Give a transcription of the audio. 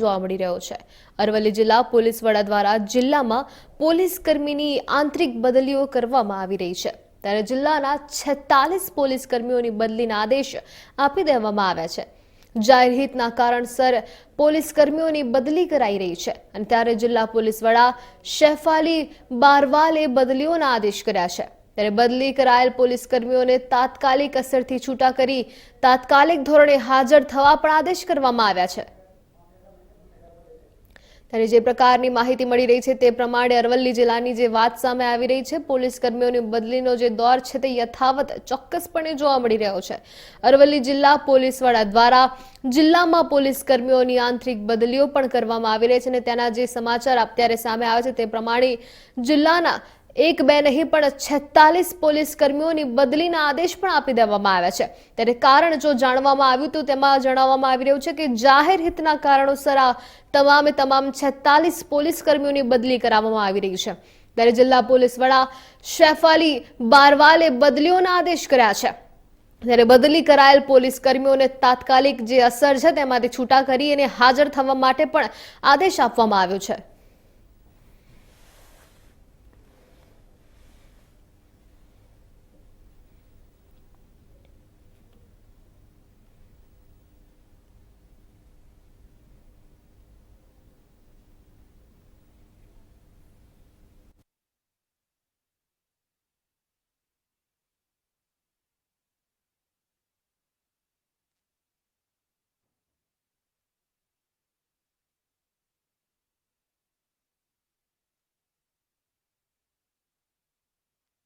જોવા મળી રહ્યો છે. અરવલ્લી જિલ્લા પોલીસ વડા દ્વારા જિલ્લામાં પોલીસ કર્મીની આંતરિક બદલીઓ કરવામાં આવી રહી છે. ત્યારે જિલ્લાના છેતાલીસ પોલીસ કર્મીઓની બદલીના આદેશ આપી દેવામાં આવ્યા છે. જાહેર હિતના કારણસર પોલીસ કર્મીઓની બદલી કરાઈ રહી છે અને ત્યારે જિલ્લા પોલીસ વડા શેફાલી બારવાલે બદલીઓના આદેશ કર્યા છે. ત્યારે બદલી કરાયેલ પોલીસ કર્મીઓને તાત્કાલિક અસરથી છૂટા કરી તાત્કાલિક ધોરણે હાજર થવા પણ આદેશ કરવામાં આવ્યા છે. ત્યારે જે પ્રકારની માહિતી મળી રહી છે તે પ્રમાણે અરવલ્લી જિલ્લાની જે વાત સામે આવી રહી છે, પોલીસ કર્મીઓની બદલીનો જે દોર છે તે યથાવત ચોક્કસપણે જોવા મળી રહ્યો છે. અરવલ્લી જિલ્લા પોલીસ વડા દ્વારા જિલ્લામાં પોલીસ કર્મીઓની આંતરિક બદલીઓ પણ કરવામાં આવી રહી છે અને તેના જે સમાચાર અત્યારે સામે આવે છે તે પ્રમાણે જિલ્લાના એક બે નહીં, પણ છેતાલીસ પોલીસ કર્મીઓની બદલીના આદેશ પણ આપી દેવામાં આવ્યા છે. ત્યારે કારણ જો જાણવામાં આવ્યું તો તેમાં જણાવવામાં આવી રહ્યું છે કે જાહેર હિતના કારણોસર આ તમામે તમામ છેતાલીસ પોલીસ કર્મીઓની બદલી કરાવવામાં આવી રહી છે. ત્યારે જિલ્લા પોલીસ વડા શેફાલી બારવાલે બદલીઓના આદેશ કર્યા છે. ત્યારે બદલી કરાયેલ પોલીસ કર્મીઓને તાત્કાલિક જે અસર છે તેમાંથી છૂટા કરી અને હાજર થવા માટે પણ આદેશ આપવામાં આવ્યો છે.